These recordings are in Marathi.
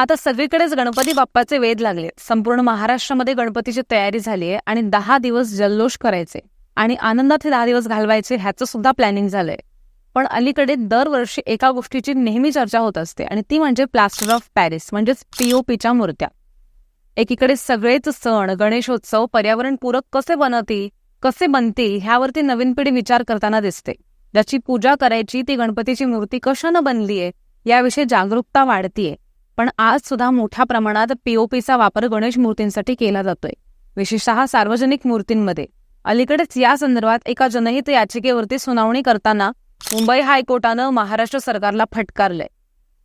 आता सगळीकडेच गणपती बाप्पाचे वेध लागले. संपूर्ण महाराष्ट्रामध्ये गणपतीची तयारी झाली आहे आणि दहा दिवस जल्लोष करायचे. आणि आनंदात हे दहा दिवस घालवायचे ह्याचं सुद्धा प्लॅनिंग झालंय. पण अलीकडे दरवर्षी एका गोष्टीची नेहमी चर्चा होत असते आणि ती म्हणजे प्लास्टर ऑफ पॅरिस म्हणजेच पीओपीच्या मूर्त्या. एकीकडे सगळेच सण गणेशोत्सव पर्यावरणपूरक कसे बनवतील कसे बनतील ह्यावरती नवीन पिढी विचार करताना दिसते. ज्याची पूजा करायची ती गणपतीची मूर्ती कशानं बनलीये याविषयी जागरूकता वाढतीये. पण आज सुद्धा मोठ्या प्रमाणात पीओपीचा वापर गणेश मूर्तींसाठी केला जातोय. विशेषतः सार्वजनिक मूर्तींमध्ये. अलीकडेच या संदर्भात एका जनहित याचिकेवरती सुनावणी करताना मुंबई हायकोर्टानं महाराष्ट्र सरकारला फटकारलंय.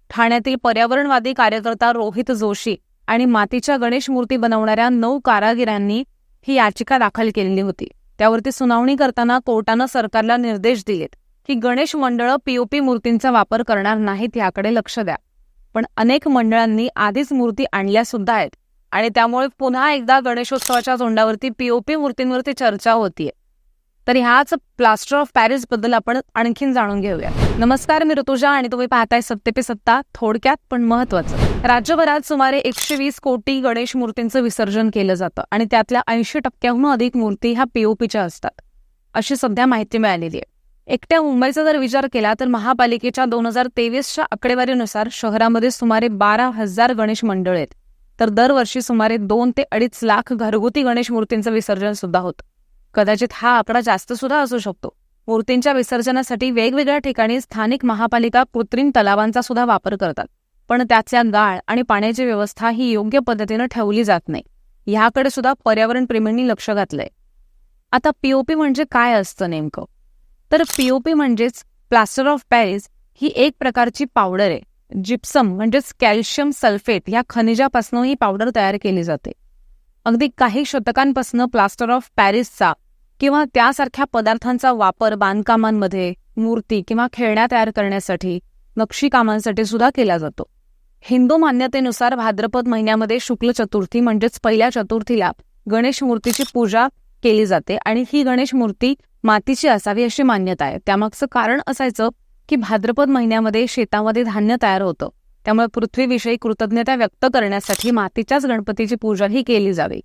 ठाण्यातील पर्यावरणवादी कार्यकर्ता रोहित जोशी आणि मातीच्या गणेश मूर्ती बनवणाऱ्या नऊ कारागिरांनी ही याचिका दाखल केलेली होती. त्यावरती सुनावणी करताना कोर्टानं सरकारला निर्देश दिलेत की गणेश मंडळं पीओपी मूर्तींचा वापर करणार नाहीत याकडे लक्ष द्या. पण अनेक मंडळांनी आधीच मूर्ती आणल्या सुद्धा आहेत. आणि त्यामुळे पुन्हा एकदा गणेशोत्सवाच्या तोंडावरती पीओपी मूर्तींवरती चर्चा होतीये. तर ह्याच प्लास्टर ऑफ पॅरिसबद्दल आपण आणखीन जाणून घेऊया. नमस्कार मी ऋतुजा आणि तुम्ही पाहताय सत्ते पे सत्ता. थोडक्यात पण महत्वाचं राज्यभरात सुमारे एकशे वीस कोटी गणेश मूर्तींचं विसर्जन केलं जातं आणि त्यातल्या ऐंशी टक्क्याहून अधिक मूर्ती ह्या पीओपीच्या असतात. अशी सध्या माहिती मिळालेली आहे. एकट्या मुंबईचा जर विचार केला तर महापालिकेच्या दोन हजार तेवीसच्या आकडेवारीनुसार शहरामध्ये सुमारे बारा हजार गणेश मंडळ आहेत. तर दरवर्षी सुमारे दोन ते अडीच लाख घरगुती गणेश मूर्तींचं विसर्जन सुद्धा होतं. कदाचित हा आकडा जास्त सुद्धा असू शकतो. मूर्तींच्या विसर्जनासाठी वेगवेगळ्या ठिकाणी स्थानिक महापालिका कृत्रिम तलावांचा सुद्धा वापर करतात. पण त्याच्या गाळ आणि पाण्याची व्यवस्था ही योग्य पद्धतीनं ठेवली जात नाही. ह्याकडे सुद्धा पर्यावरण प्रेमींनी लक्ष घातलंय. आता पीओपी म्हणजे काय असतं नेमकं? तर पीओपी म्हणजेच प्लास्टर ऑफ पॅरिस ही एक प्रकारची पावडर आहे. जिप्सम म्हणजेच कॅल्शियम सल्फेट ह्या खनिजापासून ही पावडर तयार केली जाते. अगदी काही शतकांपासून प्लास्टर ऑफ पॅरिसचा किंवा त्यासारख्या पदार्थांचा वापर बांधकामांमध्ये मूर्ती किंवा खेळण्या तयार करण्यासाठी नक्षीकामांसाठी सुद्धा केला जातो. हिंदू मान्यतेनुसार भाद्रपद महिन्यामध्ये शुक्ल चतुर्थी म्हणजेच पहिल्या चतुर्थीला गणेश मूर्तीची पूजा केली जाते आणि ही गणेश मूर्ती मातीची असावी अशी मान्यता आहे. त्यामागचं कारण असायचं की भाद्रपद महिन्यामध्ये शेतामध्ये धान्य तयार होतं. त्यामुळे पृथ्वीविषयी कृतज्ञता व्यक्त करण्यासाठी मातीच्याच गणपतीची पूजा ही केली जावी.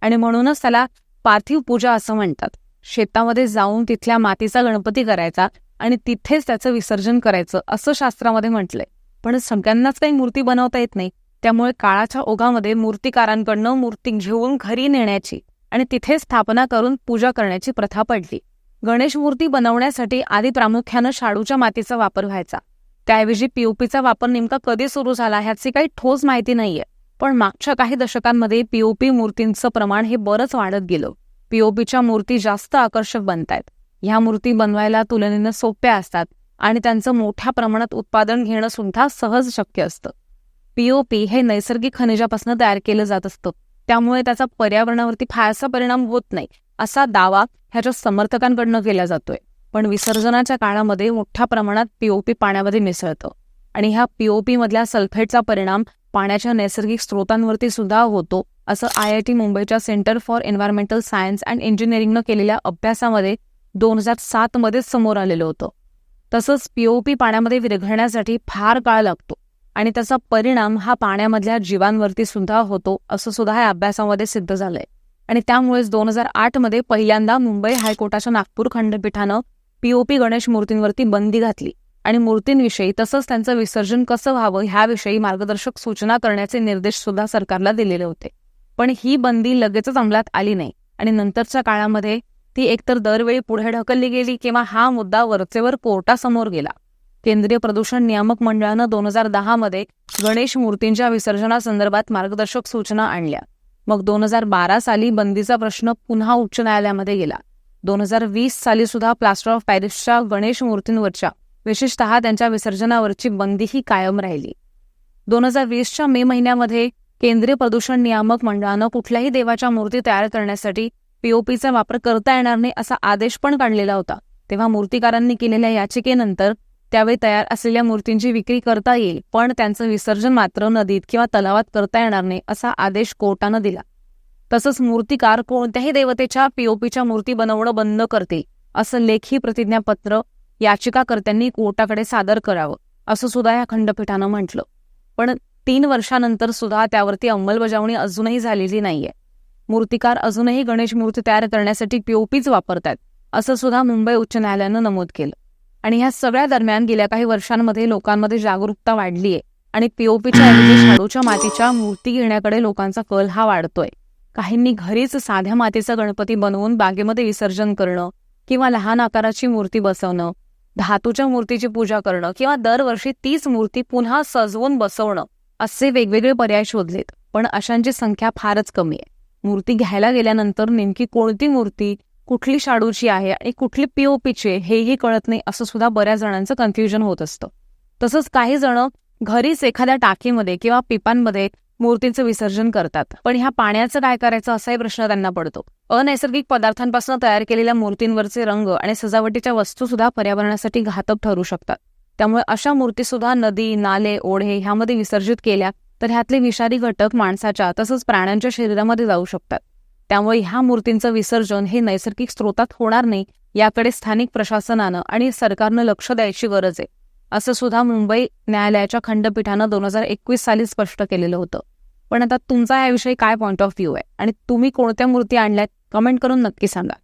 आणि म्हणूनच त्याला पार्थिव पूजा असं म्हणतात. शेतामध्ये जाऊन तिथल्या मातीचा गणपती करायचा आणि तिथेच त्याचं विसर्जन करायचं असं शास्त्रामध्ये म्हटलंय. पण सगळ्यांनाच काही मूर्ती बनवता येत नाही. त्यामुळे काळाच्या ओघामध्ये मूर्तिकारांकडनं मूर्ती घेऊन घरी नेण्याची आणि तिथे स्थापना करून पूजा करण्याची प्रथा पडली. गणेश मूर्ती बनवण्यासाठी आधी प्रामुख्यानं शाडूच्या मातीचा वापर व्हायचा. त्याऐवजी पीओपीचा वापर नेमका कधी सुरू झाला ह्याची काही ठोस माहिती नाहीये. पण मागच्या काही दशकांमध्ये पीओपी मूर्तींचं प्रमाण हे बरंच वाढत गेलं. पीओपीच्या मूर्ती जास्त आकर्षक बनतायत. ह्या मूर्ती बनवायला तुलनेनं सोप्या असतात आणि त्यांचं मोठ्या प्रमाणात उत्पादन घेणं सुद्धा सहज शक्य असतं. पीओपी हे नैसर्गिक खनिजापासून तयार केलं जात असतं. त्यामुळे त्याचा पर्यावरणावरती फारसा परिणाम होत नाही. असा दावा ह्याच्या समर्थकांकडनं केला जातोय. पण विसर्जनाच्या काळामध्ये मोठ्या प्रमाणात पीओपी पाण्यामध्ये मिसळतं. आणि ह्या पीओपी मधल्या सल्फेटचा परिणाम पाण्याच्या नैसर्गिक स्रोतांवरती सुद्धा होतो असं आय आय टी मुंबईच्या centre for environmental science and इंजिनिअरिंगनं केलेल्या अभ्यासामध्ये दोन हजार सात मध्येच समोर आलेलं होतं. तसंच पीओपी पाण्यामध्ये विरघळण्यासाठी फार काळ लागतो आणि त्याचा परिणाम हा पाण्यामधल्या जीवांवरती सुद्धा होतो असं सुद्धा या अभ्यासामध्ये सिद्ध झालंय. आणि त्यामुळेच दोन हजार आठमध्ये पहिल्यांदा मुंबई हायकोर्टाच्या नागपूर खंडपीठानं पीओपी गणेश मूर्तींवरती बंदी घातली. आणि मूर्तींविषयी तसंच त्यांचं विसर्जन कसं व्हावं ह्याविषयी मार्गदर्शक सूचना करण्याचे निर्देश सुद्धा सरकारला दिलेले होते. पण ही बंदी लगेचच अंमलात आली नाही. आणि नंतरच्या काळामध्ये ती एकतर दरवेळी पुढे ढकलली गेली किंवा हा मुद्दा वरचेवर कोर्टासमोर गेला. केंद्रीय प्रदूषण नियामक मंडळानं दोन हजार दहा मध्ये गणेश मूर्तींच्या विसर्जनासंदर्भात मार्गदर्शक सूचना आणल्या. मग दोन हजार बारा साली बंदीचा प्रश्न पुन्हा उच्च न्यायालयामध्ये गेला. दोन हजार वीस साली सुद्धा प्लास्टर ऑफ पॅरिसच्या गणेश मूर्तींवरच्या विशेषतः त्यांच्या विसर्जनावरची बंदी ही कायम राहिली. दोन हजार वीसच्या मे महिन्यामध्ये केंद्रीय प्रदूषण नियामक मंडळानं कुठल्याही देवाच्या मूर्ती तयार करण्यासाठी पीओपीचा वापर करता येणार नाही असा आदेश पण काढलेला होता. तेव्हा मूर्तिकारांनी केलेल्या याचिकेनंतर त्यावेळी तयार असलेल्या मूर्तींची विक्री करता येईल पण त्यांचं विसर्जन मात्र नदीत किंवा तलावात करता येणार नाही असा आदेश कोर्टानं दिला. तसंच मूर्तिकार कोणत्याही देवतेच्या पीओपीच्या मूर्ती बनवणं बंद करते असं लेखी प्रतिज्ञापत्र याचिकाकर्त्यांनी कोर्टाकडे सादर करावं असं सुद्धा या खंडपीठानं म्हटलं. पण तीन वर्षानंतर सुद्धा त्यावरती अंमलबजावणी अजूनही झालेली नाहीये. मूर्तिकार अजूनही गणेश मूर्ती तयार करण्यासाठी पीओपीच वापरतात असं सुद्धा मुंबई उच्च न्यायालयानं नमूद केलं. आणि ह्या सगळ्या दरम्यान गेल्या काही वर्षांमध्ये लोकांमध्ये जागरूकता वाढलीये. आणि पीओपीच्या ऐवजी शाडूच्या मातीच्या मूर्ती घेण्याकडे लोकांचा कल हा वाढतोय. काहींनी घरीच साध्या मातीचा गणपती बनवून बागेमध्ये विसर्जन करणं किंवा लहान आकाराची मूर्ती बसवणं धातूच्या मूर्तीची पूजा करणं किंवा दरवर्षी तीच मूर्ती पुन्हा सजवून बसवणं असे वेगवेगळे पर्याय शोधलेत. पण अशांची संख्या फारच कमी आहे. मूर्ती घ्यायला गेल्यानंतर नेमकी कोणती मूर्ती कुठली शाडूची आहे आणि कुठली पीओपीची आहे हेही कळत नाही असं सुद्धा बऱ्याच जणांचं कन्फ्युजन होत असतं. तसंच काही जण घरीच एखाद्या टाकीमध्ये किंवा पिपांमध्ये मूर्तीचं विसर्जन करतात. पण ह्या पाण्याचं काय करायचं असाही प्रश्न त्यांना पडतो. अनैसर्गिक पदार्थांपासून तयार केलेल्या मूर्तींवरचे रंग आणि सजावटीच्या वस्तू सुद्धा पर्यावरणासाठी घातक ठरू शकतात. त्यामुळे अशा मूर्ती सुद्धा नदी नाले ओढे ह्यामध्ये विसर्जित केल्या तर ह्यातले विषारी घटक माणसाच्या तसंच प्राण्यांच्या शरीरामध्ये जाऊ शकतात. त्यामुळे ह्या मूर्तींचं विसर्जन हे नैसर्गिक स्रोतात होणार नाही याकडे स्थानिक प्रशासनानं आणि सरकारनं लक्ष द्यायची गरज आहे असं सुद्धा मुंबई न्यायालयाच्या खंडपीठानं दोन हजार एकवीस साली स्पष्ट केलेलं होतं. पण आता तुमचा याविषयी काय पॉईंट ऑफ व्ह्यू आहे? आणि तुम्ही कोणत्या मूर्ती आणल्यात? कमेंट करून नक्की सांगा.